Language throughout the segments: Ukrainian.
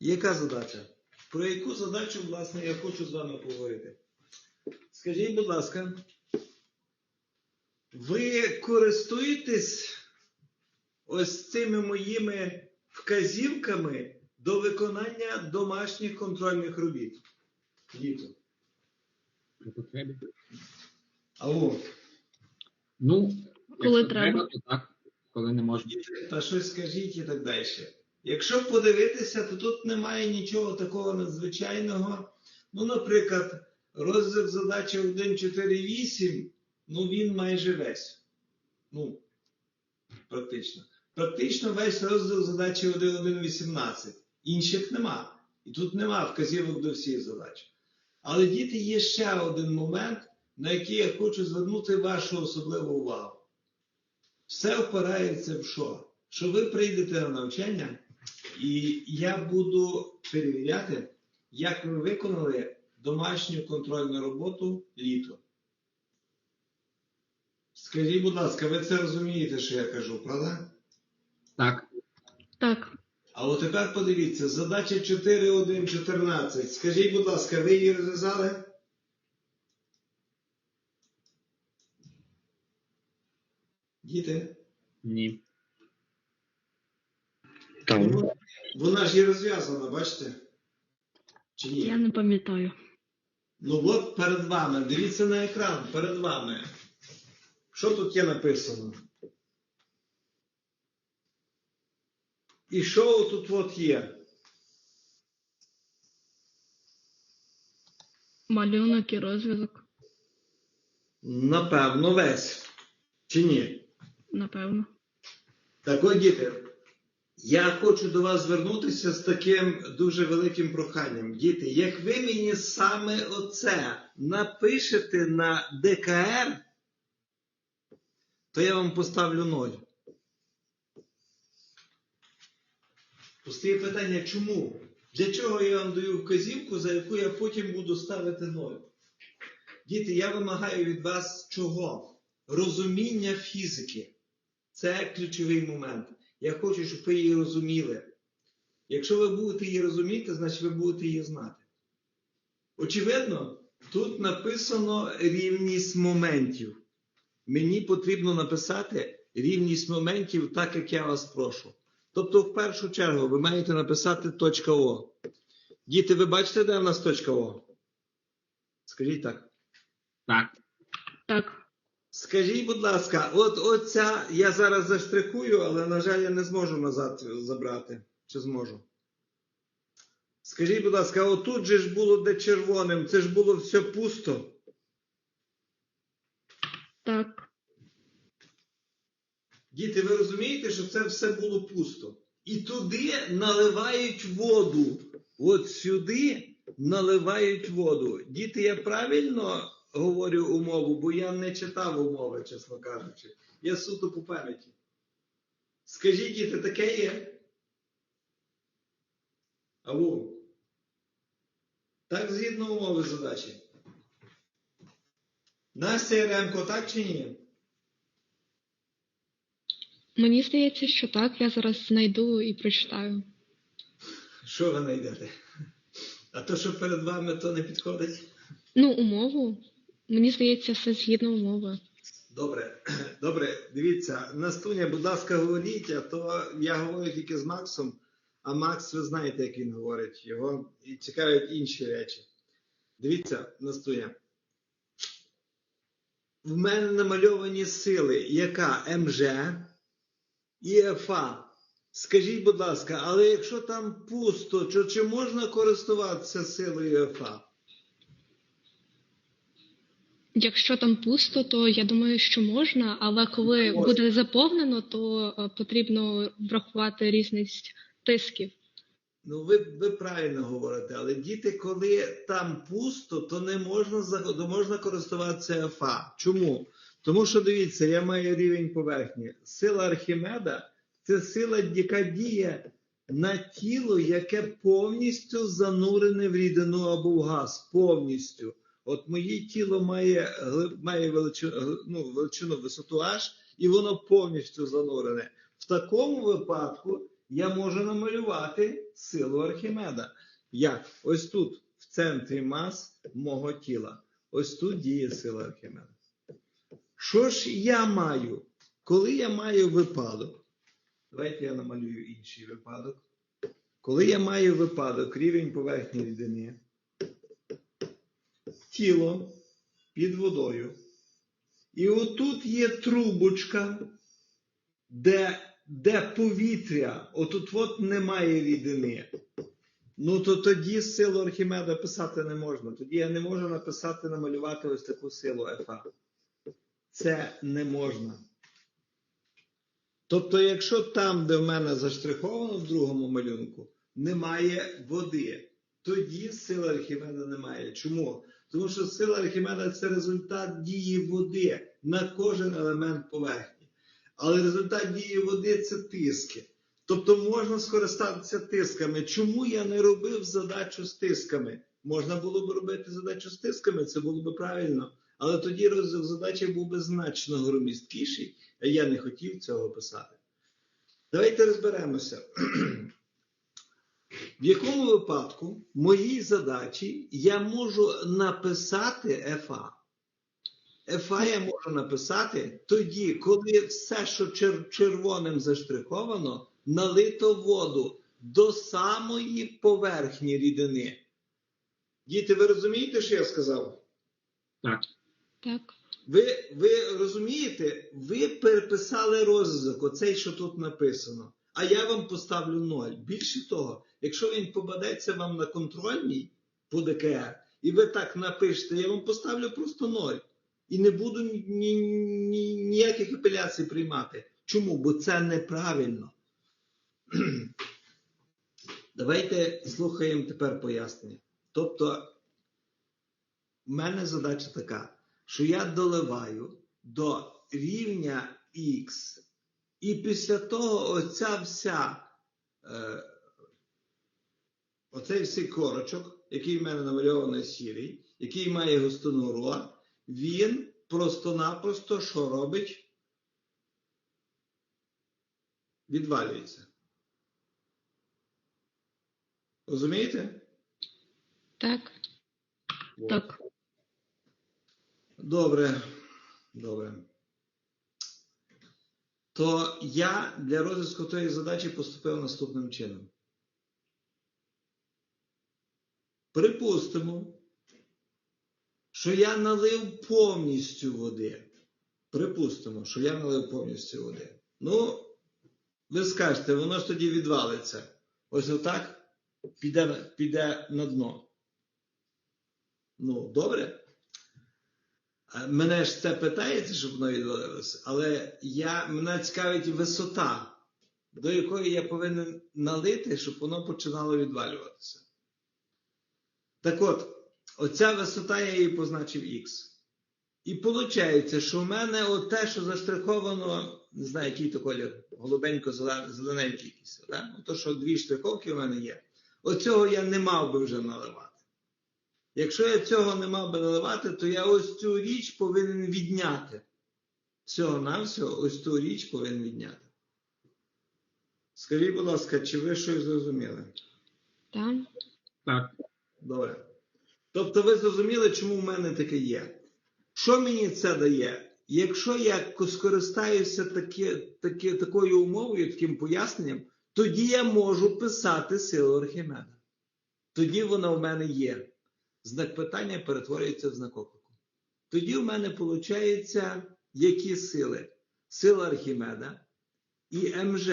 Яка задача? Про яку задачу, власне, я хочу з вами поговорити? Скажіть, будь ласка, ви користуєтесь ось цими моїми вказівками до виконання домашніх контрольних робіт? Діто. Алло, Ну, Коли якщо треба. то так, коли не можна. та щось скажіть і так далі. Якщо подивитися, то тут немає нічого такого надзвичайного. Ну, наприклад, розв'язок задачі 1.4.8, ну він майже весь. Ну, практично. Практично весь розділ задачі 1.1.18. Інших нема. І тут нема вказівок до всіх задач. Але діти є ще один момент, на який я хочу звернути вашу особливу увагу. Все впирається в що? Що ви прийдете на навчання, і я буду перевіряти, як ви виконали домашню контрольну роботу літо. Скажіть, будь ласка, ви це розумієте, що я кажу, правда? Так, Так, А от тепер подивіться, задача 4.1.14. Скажіть, будь ласка, ви її розв'язали? Діти? ні. Ну, Вона ж є розв'язана, бачите? Чи ні? я не пам'ятаю. Ну от перед вами. Дивіться на екран, перед вами. Що тут є написано? І що тут от є? Малюнок і розв'язок, Напевно, весь. Чи ні? напевно. Так от, діти, я хочу до вас звернутися з таким дуже великим проханням. Діти, як ви мені саме оце напишете на ДКР, то я вам поставлю ноль. Пустає питання, чому? Для чого я вам даю вказівку, за яку я потім буду ставити ноль? Діти, я вимагаю від вас чого? Розуміння фізики. Це ключовий момент. Я хочу, щоб ви її розуміли. Якщо ви будете її розуміти, значить ви будете її знати. Очевидно, тут написано рівність моментів. Мені потрібно написати рівність моментів так, як я вас прошу. Тобто, в першу чергу, ви маєте написати точка О. Діти, ви бачите, де в нас точка О? Скажіть так. Так. Так, Скажіть, будь ласка, от оця я зараз заштрихую, але, на жаль, я не зможу назад забрати. Чи зможу? Скажіть, будь ласка, отут же ж було де червоним, це ж було все пусто. так, Діти, ви розумієте, що це все було пусто. І туди наливають воду. От сюди наливають воду. Діти, я правильно говорю умову, бо я не читав умови, чесно кажучи. Я суто по пам'яті. Скажіть, діти, таке є? Алло. Так згідно умови задачі. Настя Яремко, так чи ні? мені здається, що так. Я зараз знайду і прочитаю. Що ви знайдете? А то, що перед вами, то не підходить. Ну, умову. Мені здається, все згідно умови. Добре, добре, дивіться, Настуня, будь ласка, говоріть, а то я говорю тільки з Максом, а Макс, ви знаєте, як він говорить, його і цікавлять інші речі. Дивіться, Настуня. В мене намальовані сили, яка МЖ і ФА. Скажіть, будь ласка, але якщо там пусто, то чи можна користуватися силою ФА? Якщо там пусто, то я думаю, що можна, але коли Можна. буде заповнено, то е, потрібно врахувати різність тисків. Ну, ви, ви правильно говорите, але діти, коли там пусто, то не можна то можна користуватися ФА. Чому? Тому що дивіться, я маю рівень поверхні. Сила Архімеда це сила, яка діє на тіло, яке повністю занурене в рідину або в газ. Повністю. От моє тіло має, має величину, ну, величину висоту H, і воно повністю занурене. В такому випадку я можу намалювати силу Архімеда. Як? Ось тут, в центрі мас мого тіла. Ось тут діє сила Архімеда. Що ж я маю? Коли я маю випадок, давайте я намалюю інший випадок. Коли я маю випадок, рівень поверхні рідини, тіло під водою, і отут є трубочка, де, де повітря, отут от немає рідини. Ну то тоді силу Архімеда писати не можна. Тоді я не можу написати, намалювати ось таку силу ФА. Це не можна. Тобто, якщо там, де в мене заштриховано в другому малюнку, немає води, тоді сили Архімеда немає. Чому? Тому що сила Архімеда це результат дії води на кожен елемент поверхні. Але результат дії води це тиски. Тобто можна скористатися тисками. Чому я не робив задачу з тисками? Можна було б робити задачу з тисками, це було б правильно. Але тоді розвиток задачі був би значно громісткіший, а я не хотів цього писати. Давайте розберемося. В якому випадку в моїй задачі я можу написати ФА? ФА я можу написати тоді, коли все, що чер- червоним заштриховано, налито воду до самої поверхні рідини. Діти, ви розумієте, що я сказав? Так. Так. Ви, ви розумієте, ви переписали розв'язок, оцей, що тут написано, а я вам поставлю 0. Більше того, якщо він попадеться вам на контрольній по ДКР, і ви так напишете, я вам поставлю просто 0. І не буду ні, ні, ніяких апеляцій приймати. Чому? Бо це неправильно. Давайте слухаємо тепер пояснення. Тобто, в мене задача така, що я доливаю до рівня Х, і після того оця вся, е, оцей всій корочок, який в мене намальований сірий, який має густину ро, він просто-напросто що робить? Відвалюється. Розумієте? Так. От. Так. Добре. Добре. То я для розв'язку тої задачі поступив наступним чином. Припустимо, що я налив повністю води. Припустимо, що я налив повністю води. Ну, ви скажете, воно ж тоді відвалиться. Ось отак піде, піде на дно. Ну, добре. Мене ж це питається, щоб воно відвалилося, але я, мене цікавить висота, до якої я повинен налити, щоб воно починало відвалюватися. Так от, оця висота я її позначив Х. І виходить, що в мене от те, що заштриховано, не знаю, який то колір, голубенько-зелененький якийсь, да? то, що дві штриховки в мене є, оцього я не мав би вже наливати. Якщо я цього не мав би наливати, то я ось цю річ повинен відняти. Всього навсього ось цю річ повинен відняти. Скажіть, будь ласка, чи ви щось зрозуміли? Так. Так. Тобто ви зрозуміли, чому в мене таке є. Що мені це дає? Якщо я скористаюся таки, таки, такою умовою, таким поясненням, тоді я можу писати силу Архімеда. Тоді вона в мене є. Знак питання перетворюється в знак оклику. Тоді в мене виходить, які сили? Сила Архімеда і МЖ.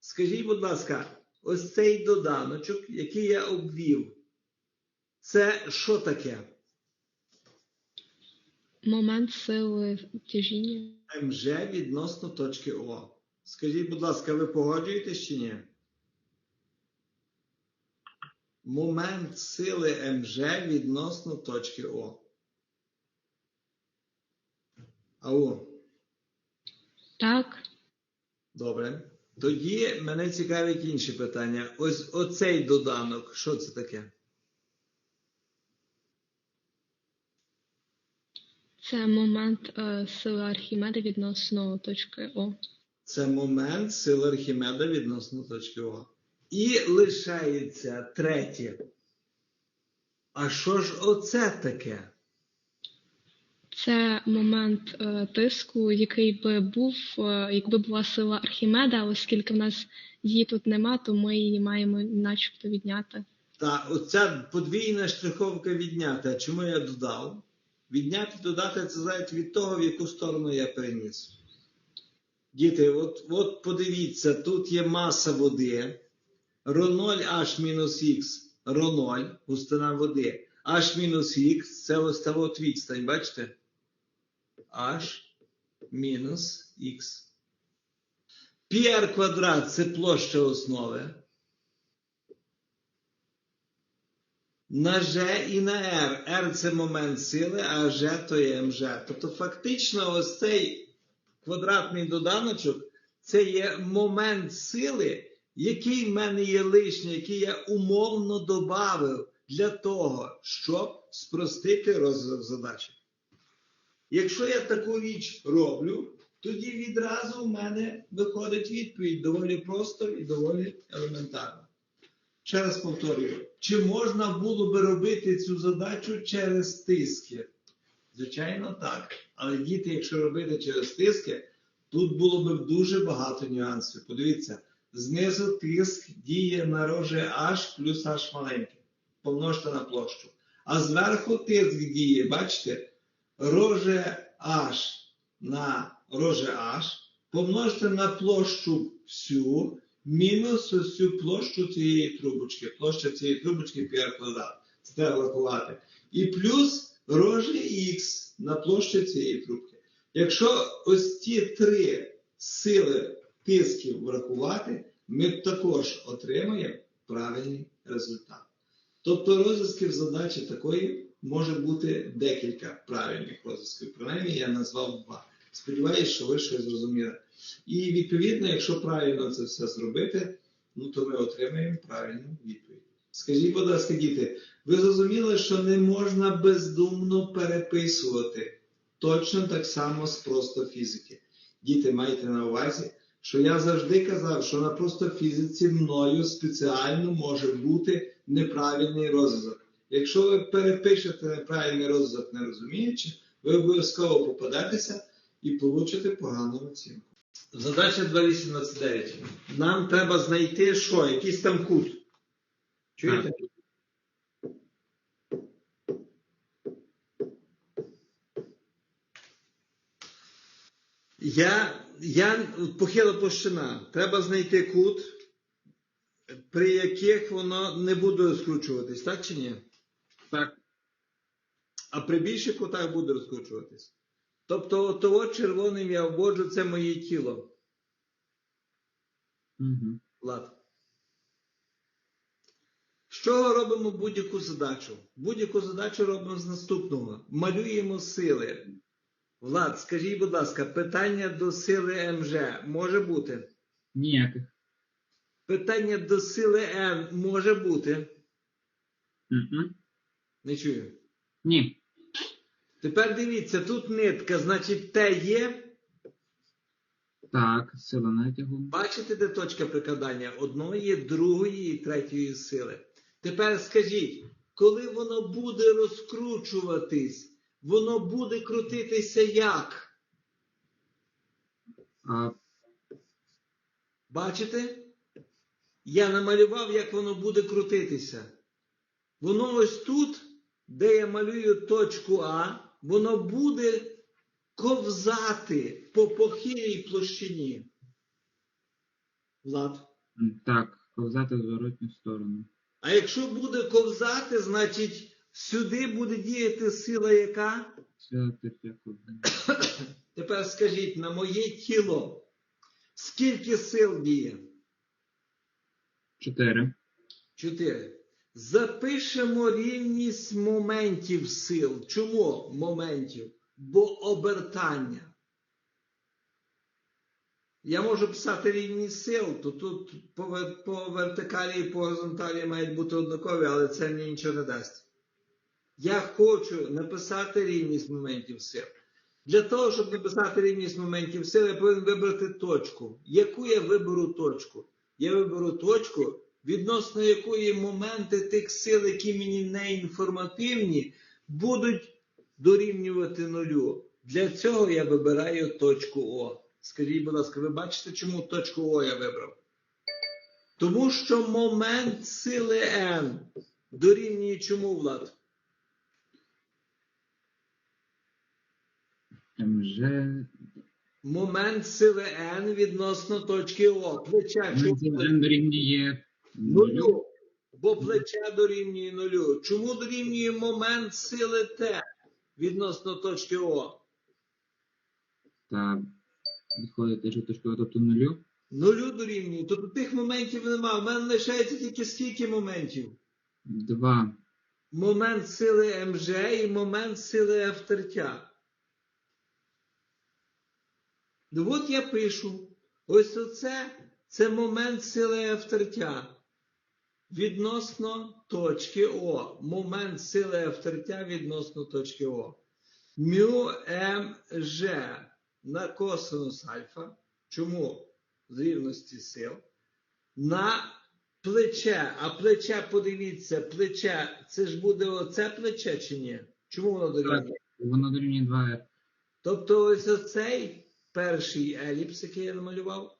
Скажіть, будь ласка, ось цей доданочок, який я обвів, це що таке? Момент сили тяжіння. МЖ відносно точки О. Скажіть, будь ласка, ви погоджуєтесь чи ні? Момент сили МЖ відносно точки О. Ау, Так. добре. Тоді мене цікавить інші питання. Ось оцей доданок, що це таке? Це момент е, сили Архімеда відносно точки О. Це момент сили Архімеда відносно точки О. І лишається третє. А що ж оце таке? Це момент е, тиску, який би був, е, якби була сила Архімеда, оскільки в нас її тут нема, то ми її маємо начебто відняти. Та оця подвійна штриховка відняти. А Чому я додав? Відняти, додати це залежить від того, в яку сторону я переніс. Діти, от, от подивіться, тут є маса води. Ро0 мінус х, Ро0, густина води. H мінус х це ось та от відстань, бачите? H мінус х. Пір квадрат це площа основи. На G і на R. R це момент сили, а G то є МЖ. Тобто, фактично, ось цей квадратний доданочок це є момент сили, який в мене є лишній, який я умовно додав для того, щоб спростити розвиток задачі. Якщо я таку річ роблю, тоді відразу в мене виходить відповідь доволі просто і доволі елементарно. Ще раз повторюю, чи можна було би робити цю задачу через тиски? Звичайно, так. Але діти, якщо робити через тиски, тут було б дуже багато нюансів. Подивіться, знизу тиск діє на роже H плюс H маленьке. Помножте на площу. А зверху тиск діє, бачите, роже H на роже H помножте на площу всю мінус цю площу цієї трубочки. Площа цієї трубочки пір квадрат. Це треба. І плюс рожі х на площу цієї трубки. Якщо ось ці три сили тисків врахувати, ми також отримаємо правильний результат. Тобто розв'язків задачі такої може бути декілька правильних розв'язків. Принаймні я назвав два. Сподіваюсь, що ви щось зрозуміли. І відповідно, якщо правильно це все зробити, ну то ми отримаємо правильну відповідь. Скажіть, будь ласка, діти, ви зрозуміли, що не можна бездумно переписувати точно так само з просто фізики. Діти, майте на увазі, що я завжди казав, що на просто фізиці мною спеціально може бути неправильний розв'язок. Якщо ви перепишете неправильний розв'язок, не розуміючи, ви обов'язково попадетеся і получите погану оцінку. Задача 2.18.9. Нам треба знайти що? Якийсь там кут. Чуєте? Я, я похила площина. Треба знайти кут, при яких воно не буде розкручуватись, так чи ні? Так. А при більших кутах буде розкручуватись. Тобто, того червоним я обводжу, це моє тіло. Угу. Влад. З чого робимо будь-яку задачу? Будь-яку задачу робимо з наступного. Малюємо сили. Влад, скажіть, будь ласка, питання до сили МЖ може бути? Ніяких. Питання до сили М може бути? Угу. Не чую. Ні. Тепер дивіться, тут нитка, значить, Т є. Так, сила натягу. Бачите, де точка прикладання одної, другої і третьої сили. Тепер скажіть, коли воно буде розкручуватись, воно буде крутитися як? А, Бачите? Я намалював, як воно буде крутитися. Воно ось тут, де я малюю точку А, воно буде ковзати по похилій площині. Влад. так, ковзати в зворотню сторону. А якщо буде ковзати, значить сюди буде діяти сила яка? Сила тертяку. Тепер скажіть, на моє тіло скільки сил діє? Чотири. Чотири. Запишемо рівність моментів сил. Чому моментів? Бо обертання. Я можу писати рівність сил, то тут по, по вертикалі і по горизонталі мають бути однакові, але це мені нічого не дасть. Я хочу написати рівність моментів сил. Для того, щоб написати рівність моментів сили, я повинен вибрати точку. Яку я виберу точку? Я виберу точку, відносно якої моменти тих сил, які мені не інформативні, будуть дорівнювати нулю. Для цього я вибираю точку О. Скажіть, будь ласка, ви бачите, чому точку О я вибрав? Тому що момент сили N дорівнює чому, Влад? МЖ. Момент сили N відносно точки О. Чому? N дорівнює нулю. Бо плече дорівнює нулю. Чому дорівнює момент сили Т відносно точки О? Та відходить теж точки О, тобто нулю. Нулю дорівнює. Тобто тих моментів нема. У мене лишається тільки скільки моментів? Два. Момент сили МЖ і момент сили F тертя. Ну от я пишу. Ось оце це момент сили F тертя. Відносно точки О. Момент сили тертя відносно точки О. Мю МЖ на косинус альфа. Чому? З рівності сил. На плече. А плече, подивіться, плече, це ж буде оце плече чи ні? Чому воно дорівнює? Воно дорівнює 2R. Тобто ось оцей перший еліпс, який я намалював,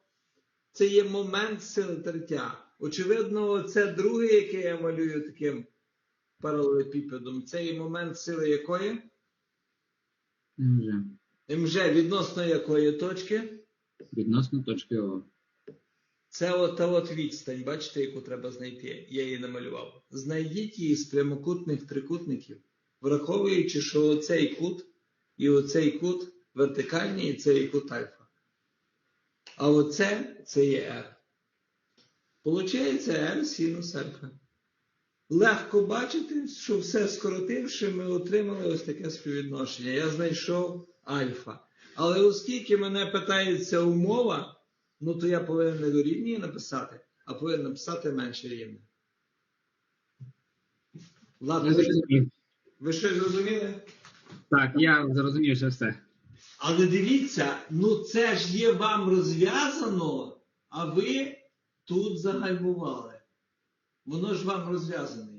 це є момент сили тертя. Очевидно, це другий, який я малюю таким паралелепіпедом, це є момент сили якої? МЖ. МЖ відносно якої точки? Відносно точки О. Це ота от відстань, бачите, яку треба знайти. Я її намалював. Знайдіть її з прямокутних трикутників, враховуючи, що оцей кут і оцей кут вертикальні, і цей кут альфа. А оце це є R. Получається R синус альфа. Легко бачити, що все скоротивши, ми отримали ось таке співвідношення. Я знайшов альфа. Але оскільки мене питається умова, ну то я повинен не дорівнює написати, а повинен написати менше рівне. Я ви, ви щось зрозуміли? Так, я зрозумів вже все. Але дивіться, ну це ж є вам розв'язано, а ви тут загальмували. Воно ж вам розв'язане.